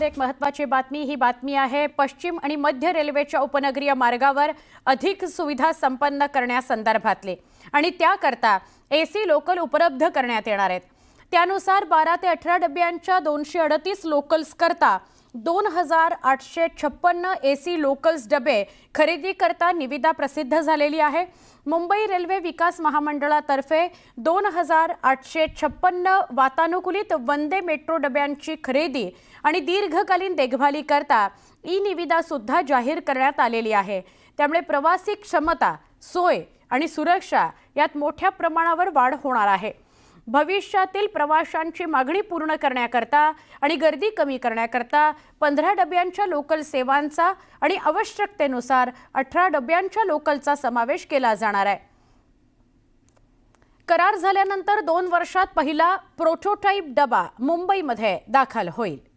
नमस्कार एक महत्वाची बातमी ही बातमी आहे पश्चिम आणि मध्य रेल्वेच्या उपनगरीय मार्गावर अधिक सुविधा संपन्न करण्यासंदर्भातले. आणि त्याकरता एसी लोकल उपलब्ध करण्यात येणार आहेत. त्यानुसार बारा ते अठरा डब्यांच्या दोनशे अडतीस लोकल्स करता दोन हजार आठशे छप्पन्न ए सी लोकल्स डबे खरेदी करता निविदा प्रसिद्ध झालेली आहे. मुंबई रेल्वे विकास महामंडळातर्फे दोन हजार आठशे छप्पन्न वातानुकूलित वंदे मेट्रो डब्यांची खरेदी आणि दीर्घकालीन देखभालीकरता ई निविदा सुद्धा जाहीर करण्यात आलेली आहे. त्यामुळे प्रवासी क्षमता सोय आणि सुरक्षा यात मोठ्या प्रमाणावर वाढ होणार आहे. भविष्यातील प्रवाशांची मागणी पूर्ण करण्याकरता आणि गर्दी कमी करण्याकरता पंधरा डब्यांच्या लोकल सेवांचा आणि आवश्यकतेनुसार अठरा डब्यांच्या लोकलचा समावेश केला जाणार आहे. करार झाल्यानंतर दोन वर्षात पहिला प्रोटोटाईप डबा मुंबईमध्ये दाखल होईल.